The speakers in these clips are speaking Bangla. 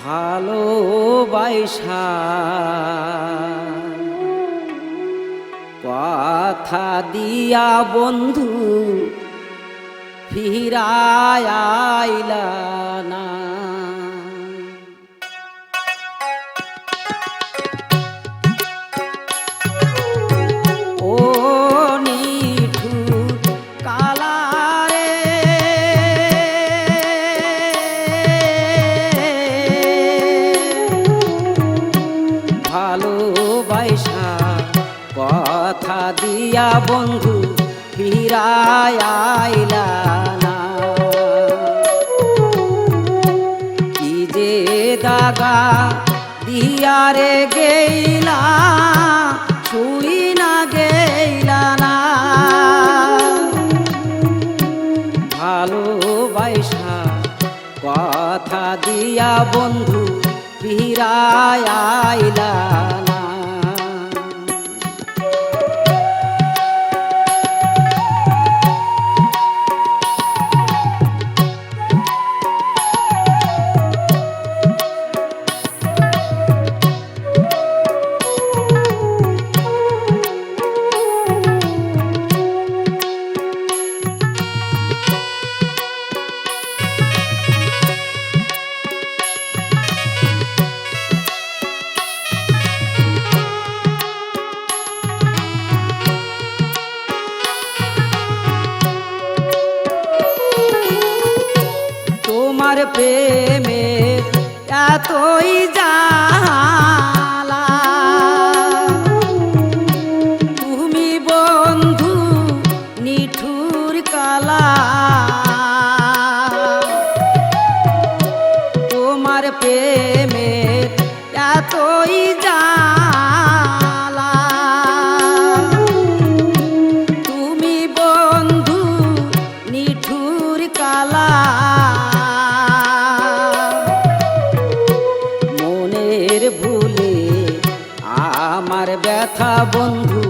ভালোবাসা কথা দিয়া বন্ধু ফিরায় আইলা না। দিয়া বন্ধু, ফিরায় না। কি যে দাগা দিয়ারে গেইলা, ছুই না গেইলা না। ভালোবাসা কথা দিয়া বন্ধু, ফিরায় প্রেমে এতই জালা আমার ব্যথা বন্ধু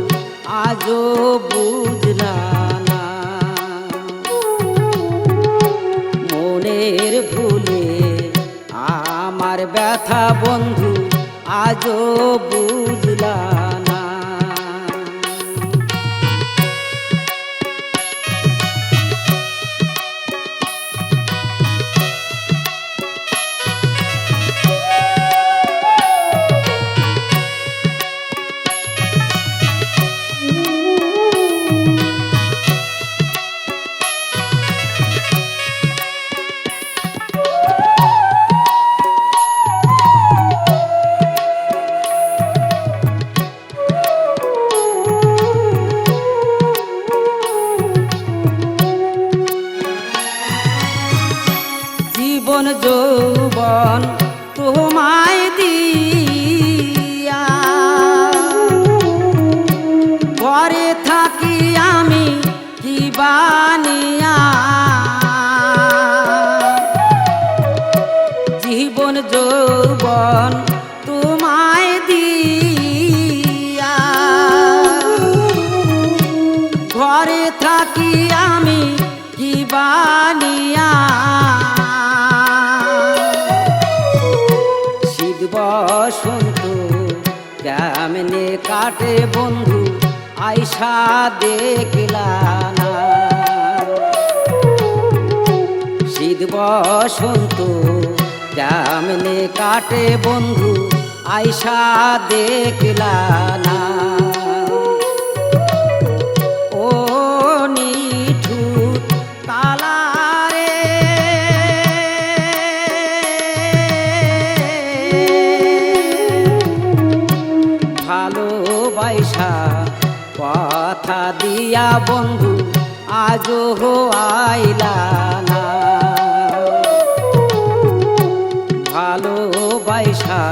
আজও বুঝলা মনের ভুলে আমার ব্যথা বন্ধু আজও বুঝলা যৌবন তোমায় দিয়া। ঘরে থাকি আমি কি বানিয়া জীবন যৌবন তোমায় দিয়া। ঘরে থাকি আমি কি বানিয়া বসন্ত কেমনে কাটে বন্ধু আইসা দেখলা শীত বসন্ত কেমনে কাটে বন্ধু আইসা দেখলা ভালোবাসা কথা দিয়া বন্ধু, আজও আইলা না। ভালো ভালোবাসা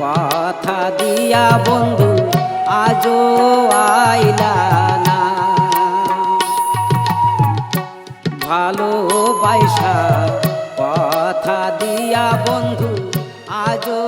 কথা দিয়া বন্ধু, আজও আইলা না। ভালো ভালোবাসা কথা দিয়া বন্ধু, আজও